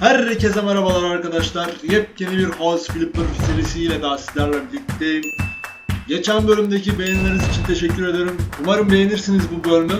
Herkese merhabalar arkadaşlar. Yepyeni bir House Flipper serisiyle daha sizlerle birlikteyim. Geçen bölümdeki beğenileriniz için teşekkür ederim. Umarım beğenirsiniz bu bölümü.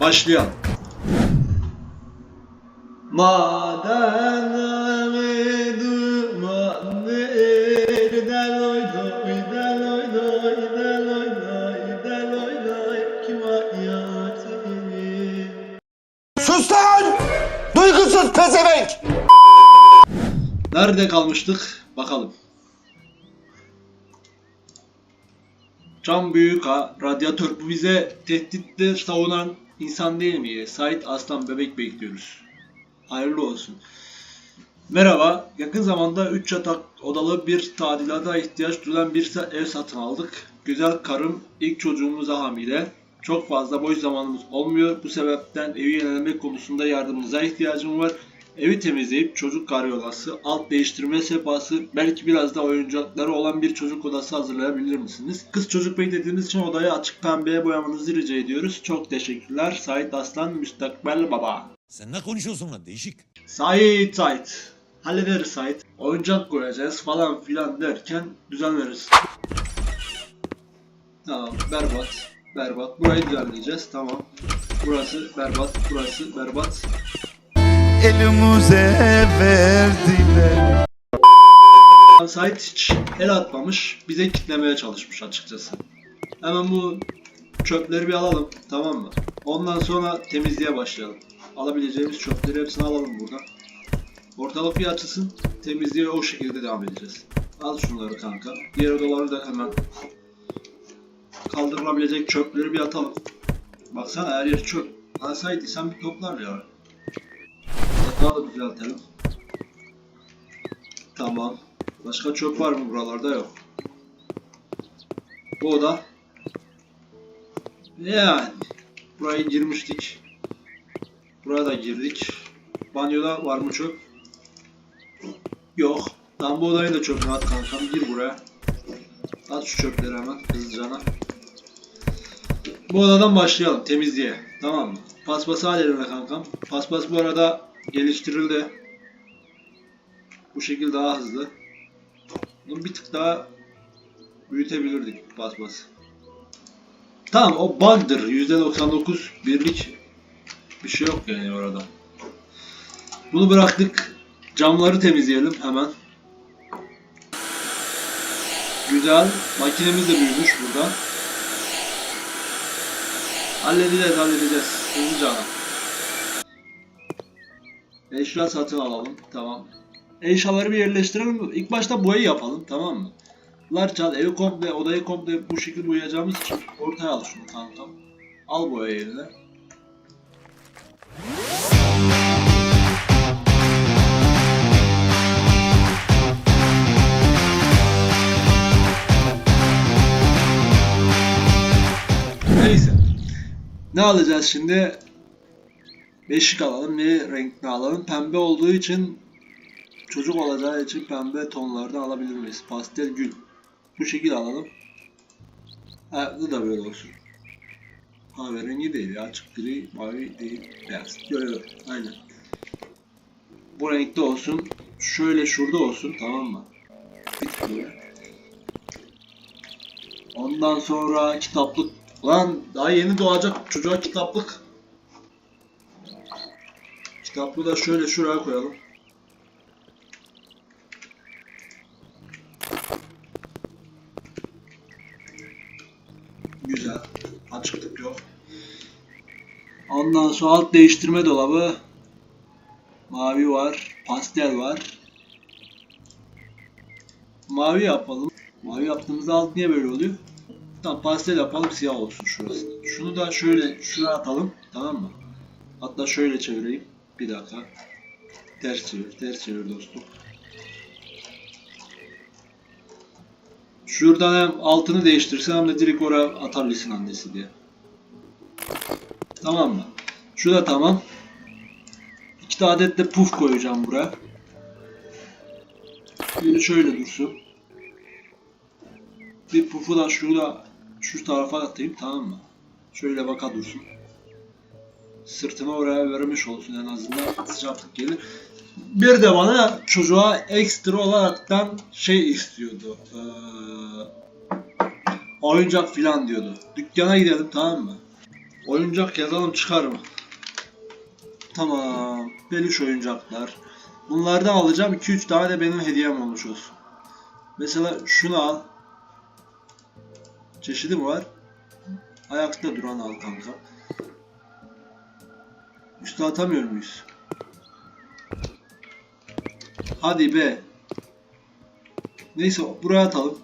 Başlayalım. Maden Sus lan! Duygusuz pezevenk! Nerede kalmıştık? Bakalım. Can Büyük ha, radyatör. Bu bize tehditle savunan insan değil mi? Sait Aslan Bebek bekliyoruz. Hayırlı olsun. Merhaba. Yakın zamanda 3 yatak odalı bir tadilata ihtiyaç duyulan bir ev satın aldık. Güzel karım ilk çocuğumuza hamile. Çok fazla boş zamanımız olmuyor. Bu sebepten evi yenilemek konusunda yardımınıza ihtiyacım var. Evi temizleyip çocuk karyolası, alt değiştirme sehpası, belki biraz da oyuncakları olan bir çocuk odası hazırlayabilir misiniz? Kız çocuk beklediğiniz için odayı açık pembeye boyamanızı rica ediyoruz. Çok teşekkürler. Sait Aslan Müstakbel Baba. Sen ne konuşuyorsun lan değişik. Sait Sait. Hallederiz Sait. Oyuncak koyacağız falan filan derken düzenleriz. Tamam berbat. Berbat. Burayı düzenleyeceğiz. Tamam. Burası berbat. Burası berbat. Elimize verdiler. Sait hiç el atmamış. Bize kitlemeye çalışmış açıkçası. Hemen bu çöpleri bir alalım. Tamam mı? Ondan sonra temizliğe başlayalım. Alabileceğimiz çöpleri hepsini alalım buradan. Ortalık bir açılsın. Temizliğe o şekilde devam edeceğiz. Al şunları kanka. Diğer odaları da hemen kaldırılabilecek çöpleri bir atalım. Baksana her yer çöp. Lan Sait sen bir toplar ya. Yatağı da düzeltelim. Tamam. Başka çöp var mı buralarda? Yok. Bu oda. Yani. Burayı girmiştik. Buraya da girdik. Banyoda var mı çöp? Yok. Tam bu odayı da çöpüne at kankam. Gir buraya. At şu çöpleri hemen hızlıcana. Bu odadan başlayalım temizliğe. Tamam mı? Paspası al kankam. Paspas bu arada geliştirildi. Bu şekil daha hızlı. Bunu bir tık daha büyütebilirdik paspas. Tamam o bug'dır. %99 birlik bir şey yok yani orada. Bunu bıraktık. Camları temizleyelim hemen. Güzel. Makinemiz de büyümüş burada. Halledeceğiz halledeceğiz. Hızlıca. Eşya satın alalım. Tamam. Eşyaları bir yerleştirelim. İlk başta boyayı yapalım tamam mı? Larçal evi komple, odayı komple bu şekilde boyayacağımız için ortaya al şunu kankam. Al boya yerine. Neyse. Ne alacağız şimdi? Beşik alalım. Ne renkli alalım? Pembe olduğu için çocuk olacağı için pembe tonlardan alabilir miyiz? Pastel gül. Bu şekilde alalım. Bu da böyle olsun. Kahverengi değil ya. Açık gri, mavi değil. Beyaz. Böyle böyle. Aynen. Bu renkte olsun. Şöyle şurada olsun. Tamam mı? Böyle. Ondan sonra kitaplık. Lan daha yeni doğacak çocuğa kitaplık. Kitaplığı da şöyle şuraya koyalım. Güzel. Açıklık yok. Ondan sonra alt değiştirme dolabı. Mavi var. Pastel var. Mavi yapalım. Mavi yaptığımızda alt niye böyle oluyor? Tamam pastel yapalım siyah olsun şurası. Şunu da şöyle şuraya atalım. Tamam mı? Hatta şöyle çevireyim. Bir dakika. Ters çevir. Ters çevir dostum. Şuradan hem altını değiştirsen hem de direkt oraya atabilirsin annesi diye. Tamam mı? Şu da tamam. İki adet de puf koyacağım buraya. Biri şöyle dursun. Bir pufu da şurada şu tarafa atayım tamam mı? Şöyle baka dursun. Sırtını oraya vermiş olsun en azından sıcaklık gelir. Bir de bana çocuğa ekstra olaraktan şey istiyordu. Ee, oyuncak filan diyordu. Dükkana gidelim tamam mı? Oyuncak yazalım çıkar mı? Tamam. Peluş oyuncaklar. Bunlardan alacağım 2-3 tane de benim hediyem olmuş olsun. Mesela şunu al. Çeşidi mi var? Ayakta duran al kanka. Üste atamıyor muyuz? Hadi be. Neyse buraya atalım.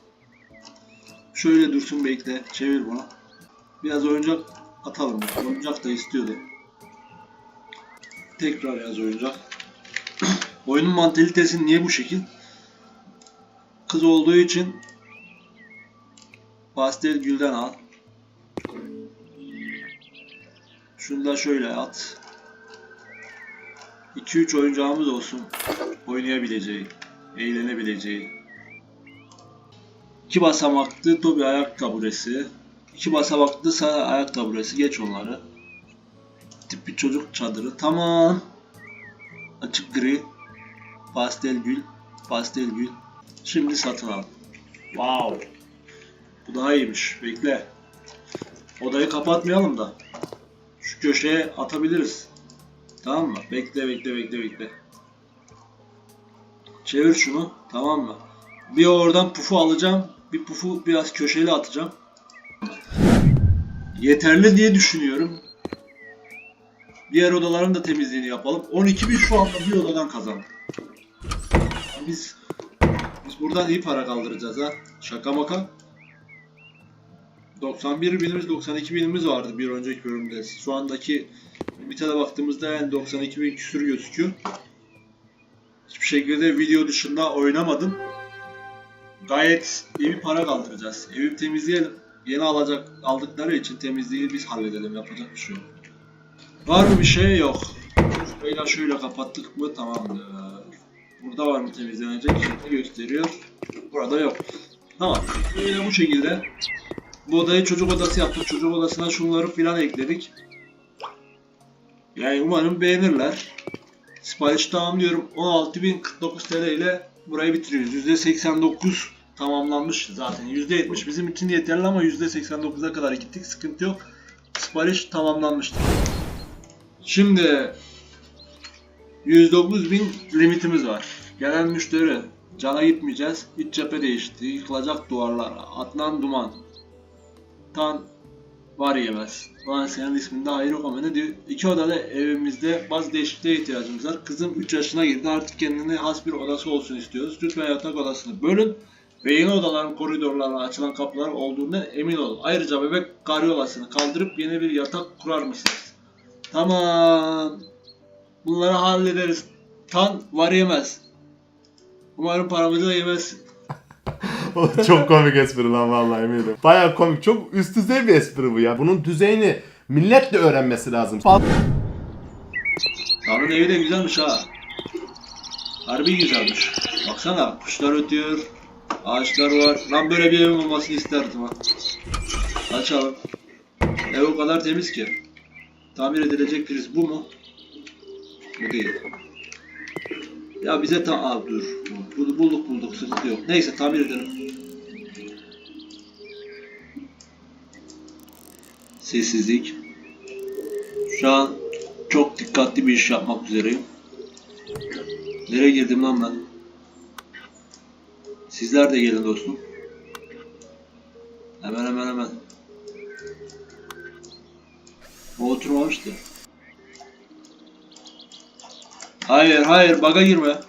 Şöyle dursun bekle. Çevir bunu. Biraz oyuncak atalım. Oyuncak da istiyordu. Tekrar yaz oyuncak. Oyunun mantalitesi niye bu şekil? Kız olduğu için pastel gülden al. Şunu da şöyle at. 2-3 oyuncağımız olsun. Oynayabileceği, eğlenebileceği. 2 basamaklı Tobi ayak taburesi. 2 basamaklı sana ayak taburesi. Geç onları. Tip bir çocuk çadırı. Tamam. Açık gri. Pastel gül. Pastel gül. Şimdi satın al. Wow. Bu daha iyiymiş. Bekle. Odayı kapatmayalım da. Şu köşeye atabiliriz. Tamam mı? Bekle bekle bekle bekle. Çevir şunu. Tamam mı? Bir oradan pufu alacağım. Bir pufu biraz köşeli atacağım. Yeterli diye düşünüyorum. Diğer odaların da temizliğini yapalım. 12 bin şu anda bir odadan kazandık. Biz biz buradan iyi para kaldıracağız ha. Şaka maka. 91 binimiz 92 binimiz vardı bir önceki bölümde. Şu andaki limitede baktığımızda yani 92 bin küsür gözüküyor. Hiçbir şekilde video dışında oynamadım. Gayet iyi bir para kaldıracağız. Evi temizleyelim. Yeni alacak aldıkları için temizliği biz halledelim. Yapacak bir şey yok. Var mı bir şey? Yok. Şöyle şöyle kapattık mı? Tamamdır. Burada var mı temizlenecek? Ne gösteriyor? Burada yok. Tamam. Böyle bu şekilde. Bu odayı çocuk odası yaptık. Çocuk odasına şunları filan ekledik. Yani umarım beğenirler. Sipariş tamamlıyorum. 16.049 TL ile burayı bitiriyoruz. %89 tamamlanmış zaten. %70 bizim için yeterli ama %89'a kadar gittik. Sıkıntı yok. Sipariş tamamlanmıştır. Şimdi 109.000 limitimiz var. Gelen müşteri. Cana gitmeyeceğiz. İç cephe değişti. Yıkılacak duvarlar. Adnan Duman. Tan var yemez. Ulan senin isminde hayır yok ne diyor? İki odalı evimizde bazı değişikliğe ihtiyacımız var. Kızım 3 yaşına girdi artık kendine has bir odası olsun istiyoruz. Lütfen yatak odasını bölün ve yeni odaların koridorlarına açılan kapılar olduğundan emin olun. Ayrıca bebek karyolasını kaldırıp yeni bir yatak kurar mısınız? Tamam. Bunları hallederiz. Tan var yemez. Umarım paramızı da yemezsin. O çok komik espri lan vallahi eminim. Baya komik. Çok üst düzey bir espri bu ya. Bunun düzeyini millet de öğrenmesi lazım. Tanrı'nın evi de güzelmiş ha. Harbi güzelmiş. Baksana kuşlar ötüyor. Ağaçlar var. Lan böyle bir evim olmasını isterdim ha. Açalım. Ev o kadar temiz ki. Tamir edilecek priz bu mu? Bu değil. Ya bize ta Aa, dur. Bu- Bulduk bulduk sıkıntı yok. Neyse tamir edelim. Sessizlik. Şu an çok dikkatli bir iş yapmak üzereyim. Nereye girdim lan ben? Sizler de gelin dostum. Hemen hemen hemen. O oturmamıştı. Hayır hayır baga girme.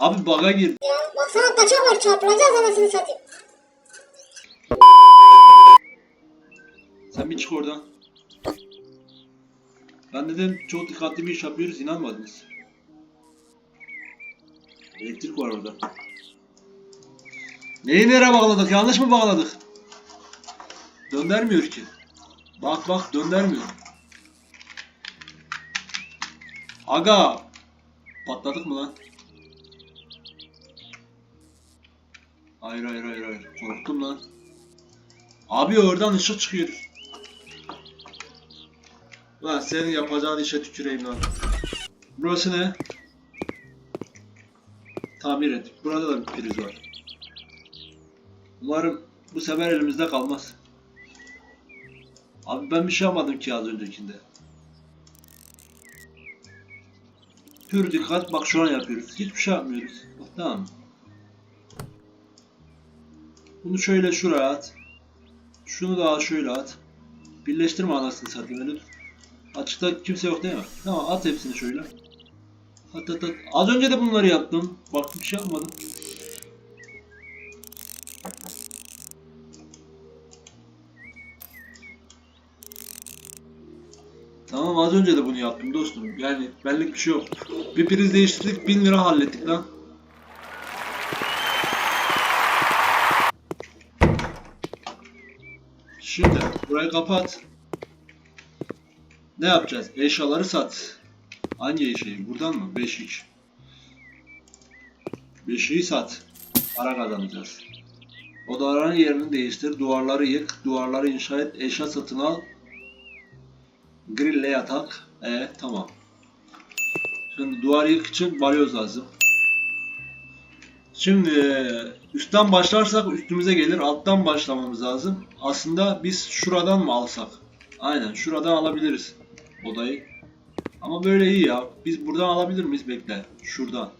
Abi baga gir. Ya baksana kaçak var çarpılacağız anasını satayım. Sen bir çık oradan. Ben dedim çok dikkatli bir iş yapıyoruz inanmadınız. Elektrik var orada. Neyi nereye bağladık? Yanlış mı bağladık? Döndürmüyor ki. Bak bak döndürmüyor. Aga. Patladık mı lan? Hayır hayır hayır hayır. Korktum lan. Abi oradan ışık çıkıyor. Lan senin yapacağın işe tüküreyim lan. Burası ne? Tamir et. Burada da bir priz var. Umarım bu sefer elimizde kalmaz. Abi ben bir şey yapmadım ki az öncekinde. Pür dikkat bak şu an yapıyoruz. Hiçbir şey yapmıyoruz. Bak tamam? Bunu şöyle şuraya at. Şunu daha şöyle at. Birleştirme anasını satayım dur. Açıkta kimse yok değil mi? Tamam at hepsini şöyle. At at at. Az önce de bunları yaptım. Bak bir şey yapmadım. Az önce de bunu yaptım dostum. Yani benlik bir şey yok. Bir priz değiştirdik 1000 lira hallettik lan. Şimdi burayı kapat. Ne yapacağız? Eşyaları sat. Hangi eşyayı? Buradan mı? Beşik. Beşiği sat. Para kazanacağız. Odaların yerini değiştir. Duvarları yık. Duvarları inşa et. Eşya satın al. Grille yatak. E tamam. Şimdi duvar yık için balyoz lazım. Şimdi üstten başlarsak üstümüze gelir. Alttan başlamamız lazım. Aslında biz şuradan mı alsak? Aynen şuradan alabiliriz odayı. Ama böyle iyi ya. Biz buradan alabilir miyiz? Bekle. Şuradan.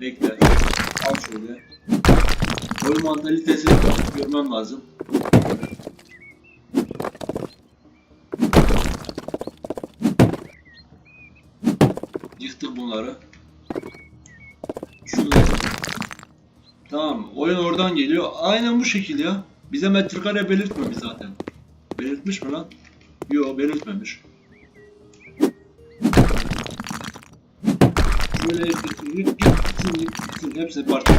Bekle. Al şöyle. Boy mantalitesini görmem lazım. Yıktık bunları. Da Tamam. Oyun oradan geliyor. Aynen bu şekil ya. Bize metrekare belirtmemiş zaten. Belirtmiş mi lan? Yo belirtmemiş. Şöyle gitsin, gitsin, gitsin. Hepsi parça.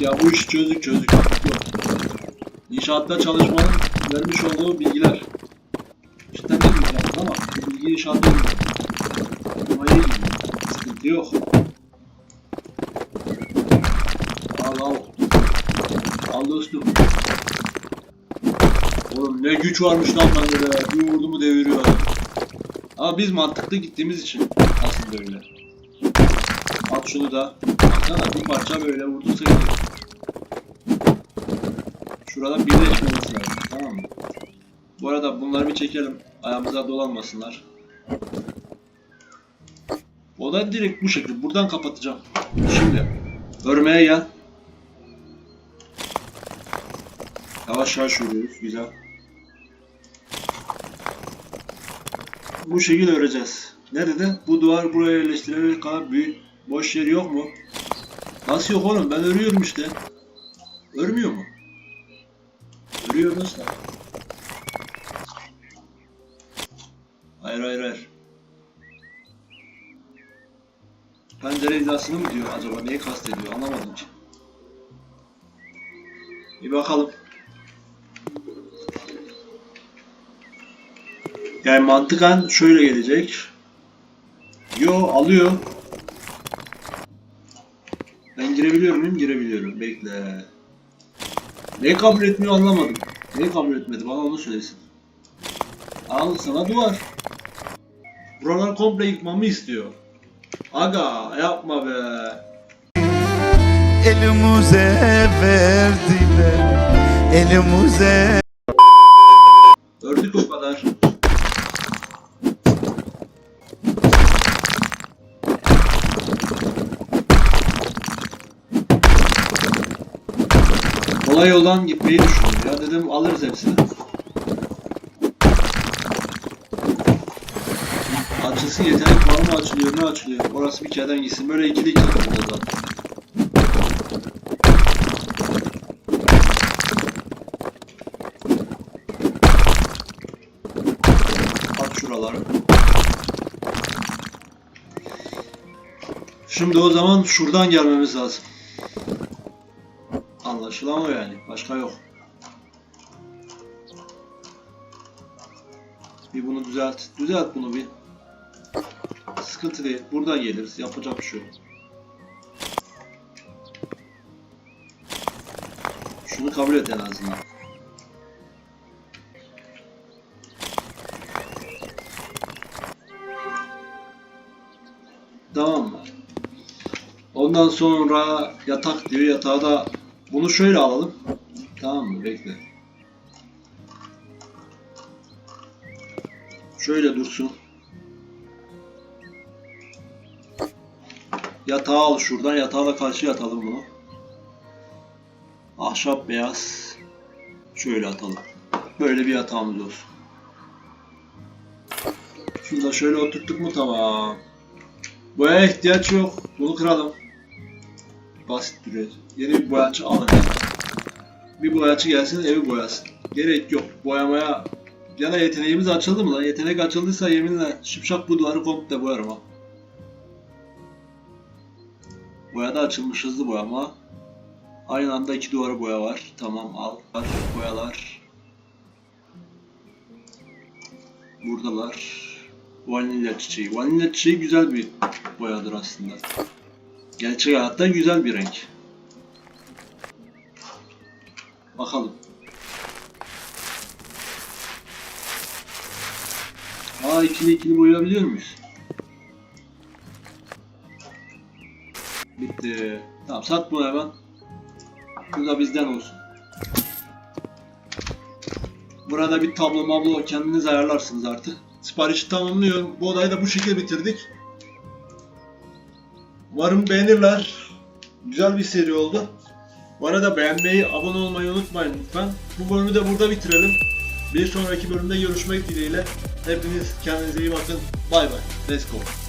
Ya bu iş çözdük çözdük. Yok. İnşaatta çalışmanın vermiş olduğu bilgiler. Yok. Okumaya gidiyor. Sıkıntı yok. Al al. Al dostum. Oğlum ne güç varmış lan bende be. Bir vurdu mu deviriyor. Ama biz mantıklı gittiğimiz için aslında öyle. At şunu da. Baksana bir parça böyle vurdursa gidiyor. Şurada birleşmemesi lazım tamam mı? Bu arada bunları bir çekelim. Ayağımıza dolanmasınlar. O da direkt bu şekilde. Buradan kapatacağım. Şimdi örmeye gel. Yavaş yavaş örüyoruz. Güzel. Bu şekilde öreceğiz. Ne dedi? Bu duvar buraya yerleştirilecek kadar büyük boş yer yok mu? Nasıl yok oğlum? Ben örüyorum işte. Örmüyor mu? Örüyor dostlar. Hayır hayır hayır. Pencere hizasını mı diyor acaba? Neyi kastediyor? Anlamadım ki. Bir bakalım. Yani mantıken şöyle gelecek. Yo alıyor. Ben girebiliyor muyum? Girebiliyorum. Bekle. Neyi kabul etmiyor anlamadım. Neyi kabul etmedi? Bana onu söylesin. Al sana duvar. Buralar komple yıkmamı istiyor. Aga yapma be. Elimize verdiler. Elimize Ördük o kadar. Kolay yoldan gitmeyi düşündüm ya dedim alırız hepsini. Açılsın yetenek var mı açılıyor ne açılıyor orası bir kereden gitsin böyle ikili ikili burada zaten. At şuraları. Şimdi o zaman şuradan gelmemiz lazım. Anlaşılan o yani. Başka yok. Bir bunu düzelt. Düzelt bunu bir. Sıkıntı değil. Burada geliriz. Yapacak bir şey yok. Şunu kabul et en azından. Tamam mı? Ondan sonra yatak diyor. Yatağı da bunu şöyle alalım. Tamam mı? Bekle. Şöyle dursun. Yatağı al şuradan. Yatağa da karşı yatalım bunu. Ahşap beyaz. Şöyle atalım. Böyle bir yatağımız olsun. Şunu da şöyle oturttuk mu tamam. Boyaya ihtiyaç yok. Bunu kıralım. Basit duruyor. Yeni bir boyacı alın. Bir boyacı gelsin evi boyasın. Gerek yok. Boyamaya ya da yeteneğimiz açıldı mı lan? Yetenek açıldıysa yeminle şipşak bu duvarı komple boyarım ha. Boya da açılmış hızlı boyama. Aynı anda iki duvara boya var. Tamam al. Boyalar. Buradalar. Vanilya çiçeği. Vanilya çiçeği güzel bir boyadır aslında. Gerçek hayatta güzel bir renk. Bakalım. Aa ikili ikili boyayabiliyor muyuz? Bitti. Tamam sat bunu hemen. Bu da bizden olsun. Burada bir tablo mablo kendiniz ayarlarsınız artık. Siparişi tamamlıyorum. Bu odayı da bu şekilde bitirdik. Umarım beğenirler. Güzel bir seri oldu. Bu arada beğenmeyi, abone olmayı unutmayın lütfen. Bu bölümü de burada bitirelim. Bir sonraki bölümde görüşmek dileğiyle. Hepiniz kendinize iyi bakın. Bay bay. Let's go.